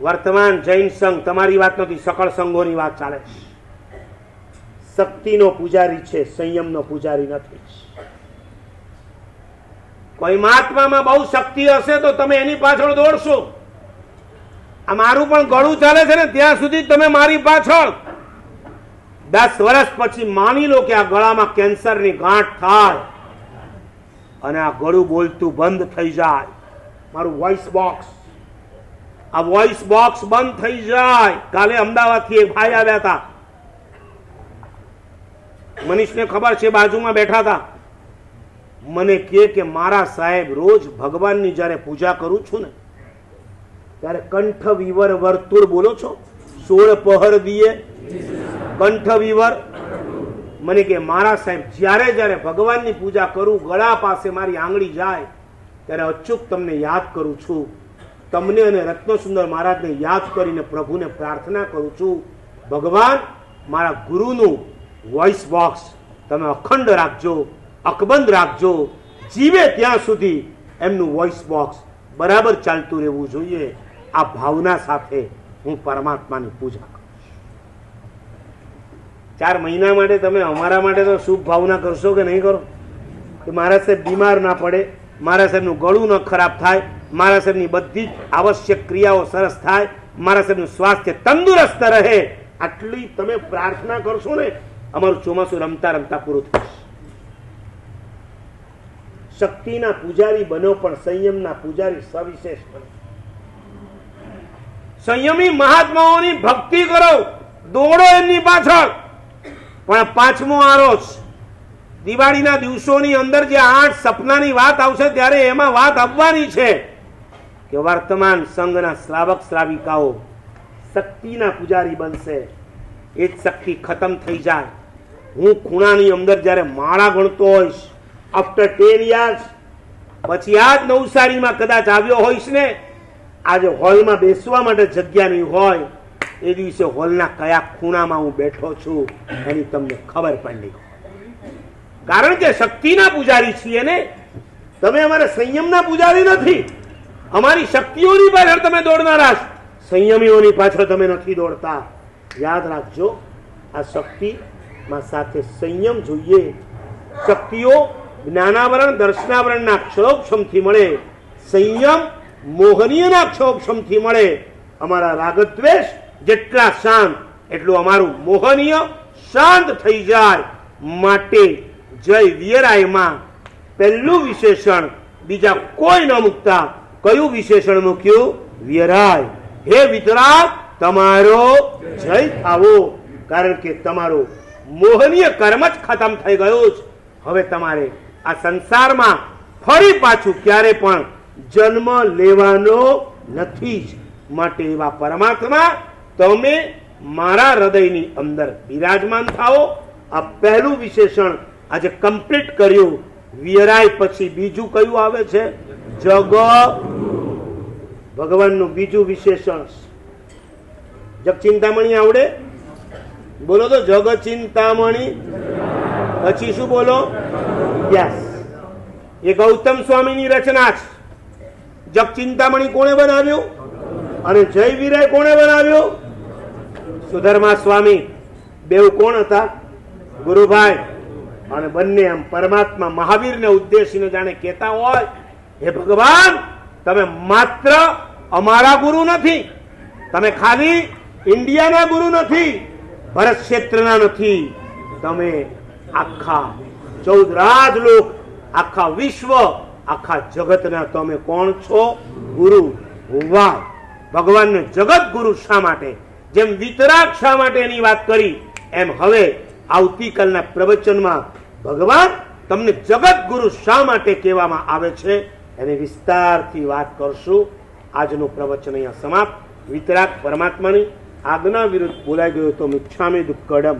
વર્તમાન જૈન સંઘ, તમારી વાત નથી, સકળ સંઘોની વાત ચાલે શક્તિનો પૂજારી છે, સંયમનો પૂજારી નથી. કોઈ મહાત્મામાં બહુ શક્તિ હશે તો તમે એની પાછળ દોડશો. આ મારું પણ ગળું ચાલે છે ને, ત્યાં સુધી તમે મારી પાછળ. દસ વર્ષ પછી માની લો કે આ ગળામાં કેન્સરની ગાંઠ થાય અને આ ગળું બોલતું બંધ થઈ જાય. મારું વોઇસ બોક્સ આ વોઇસ બોક્સ બંધ થઈ જાય. કાલે અમદાવાદથી એક ભાઈ આવ્યા હતા. મનીષને ખબર છે, બાજુમાં બેઠા હતા. મને કહે કે મારા સાહેબ રોજ ભગવાનની જ્યારે પૂજા કરું છું ને, ત્યારે કંઠ વિવર વર્તુળ બોલો છો? સોળ પહર દીએ, કંઠ વિવર. મને કે મારા સાહેબ, જ્યારે જ્યારે ભગવાનની પૂજા કરું, ગળા પાસે મારી આંગળી જાય, ત્યારે અચૂક તમને યાદ કરું છું. તમને અને રત્નસુંદર મહારાજને યાદ કરીને પ્રભુને પ્રાર્થના કરું છું, ભગવાન, મારા ગુરુનું વોઇસ બોક્સ તમે અખંડ રાખજો, અકબંધ રાખજો, જીવે ત્યાં સુધી એમનું વોઇસ બોક્સ બરાબર ચાલતું રહેવું જોઈએ. આ ભાવના સાથે હું પરમાત્માની પૂજા કરું ચાર મહિના માટે તમે અમારા માટે તો શુભ ભાવના કરશો કે નહીં કરો? કે મારા સાહેબ બીમાર ના પડે, મારા સાહેબનું ગળું ન ખરાબ થાય મારા સાહેબની બધી જ આવશ્યક ક્રિયાઓ સરસ થાય, મારા સાહેબનું સ્વાસ્થ્ય તંદુરસ્ત રહે. આટલી તમે પ્રાર્થના કરશો ને, અમારું ચોમાસું રમતા રમતા પૂરું થશે. શક્તિના પૂજારી બનો પણ સંયમના પૂજારી સવિશેષ બનો. સંયમી મહાત્માઓની ભક્તિ કરો, દોડો એમની પાછળ. પણ પાંચમો આરોજ દિવાળીના દિવસોની અંદર જે આઠ સપનાની વાત આવશે, ત્યારે એમાં વાત આવવાની છે. કે વર્તમાન સંઘના શ્રાવક શ્રાવિકાઓ શક્તિના પૂજારી બનશે. એ જ શક્તિ ખતમ થઈ જાય. હું ખૂણાની અંદર જ્યારે માળા ગણતો હોઈશ આફ્ટર ટેન યર્સ પછી આ જ નવસારીમાં કદાચ આવ્યો હોઈશ ને, આજે હોલમાં બેસવા માટે જગ્યા નહીં હોય, એ દિવસે હોલના કયા ખૂણામાં હું બેઠો છું, એની તમને ખબર નહીં કારણ કે શક્તિના પૂજારી છીએ ને, તમે અમારે સંયમના પૂજારી નથી. અમારી શક્તિઓની પાછળ તમે દોડનારા. સંયમીઓની પાછળ તમે નથી દોડતા. યાદ રાખજો, આ શક્તિમાં સાથે સંયમ જોઈએ. શક્તિઓ જ્ઞાનાવરણ, દર્શનાવરણના ક્ષોભક્ષમથી મળે. સંયમ મોહનીયના ક્ષોભક્ષમથી મળે. અમારા રાગદ્વેષ જેટલા શાંત, એટલું અમારું મોહનીય શાંત થઈ જાય. માટે જય વિયરાયમાં. પહેલું વિશેષણ બીજા કોઈ ન મૂકતા. કયું વિશેષણ મૂક્યું? વિયરાય હે વિતરાગ, તમારો જય થાવો. કારણ કે તમારો મોહનીય કર્મ જ ખતમ થઈ ગયો છે. હવે તમારે આ સંસારમાં ફરી પાછું ક્યારે પણ જન્મ લેવાનો નથી જ. માટે એવા પરમાત્મા તમે મારા હૃદયની અંદર બિરાજમાન થાઓ. આ પહેલું વિશેષણ આજે કમ્પ્લીટ કર્યું. વિયરાય પછી બીજું કયું આવે છે? જગ ભગવાનનું બીજું વિશેષણ. જગ ચિંતામણી આવડે? બોલો તો જગ ચિંતામણી. પછી શું બોલો? યસ એ ગૌતમ સ્વામીની રચના છે. જગ ચિંતામણી કોણે બનાવ્યું? અને જય વિરાય કોણે બનાવ્યો? સુધર્મા સ્વામી. બેવ કોણ હતા? ગુરુભાઈ. અને બંને આમ પરમાત્મા મહાવીરને ઉદ્દેશીને જાણે કહેતા હોય, હે ભગવાન, તમે માત્ર અમારા ગુરુ નથી. તમે ખાલી ઇન્ડિયાના ગુરુ નથી, ભરત ક્ષેત્રના નથી. તમે આખા ચૌદ રાજલોક, આખા વિશ્વ, આખા જગતના તમે કોણ છો? ગુરુ વાહ ભગવાનને જગત ગુરુ શા માટે? જેમ વિતરાગ શા માટે એની વાત કરી? એમ હવે આવતીકાલના પ્રવચનમાં ભગવાન તમને જગત ગુરુ શા માટે કહેવામાં આવે છે? એની વિસ્તારથી વાત કરશું. આજનું પ્રવચન અહીંયા સમાપ્ત. વિતરાગ પરમાત્માની આજ્ઞા વિરુદ્ધ બોલાઈ ગયો તો મિચ્છામી દુક્કડમ.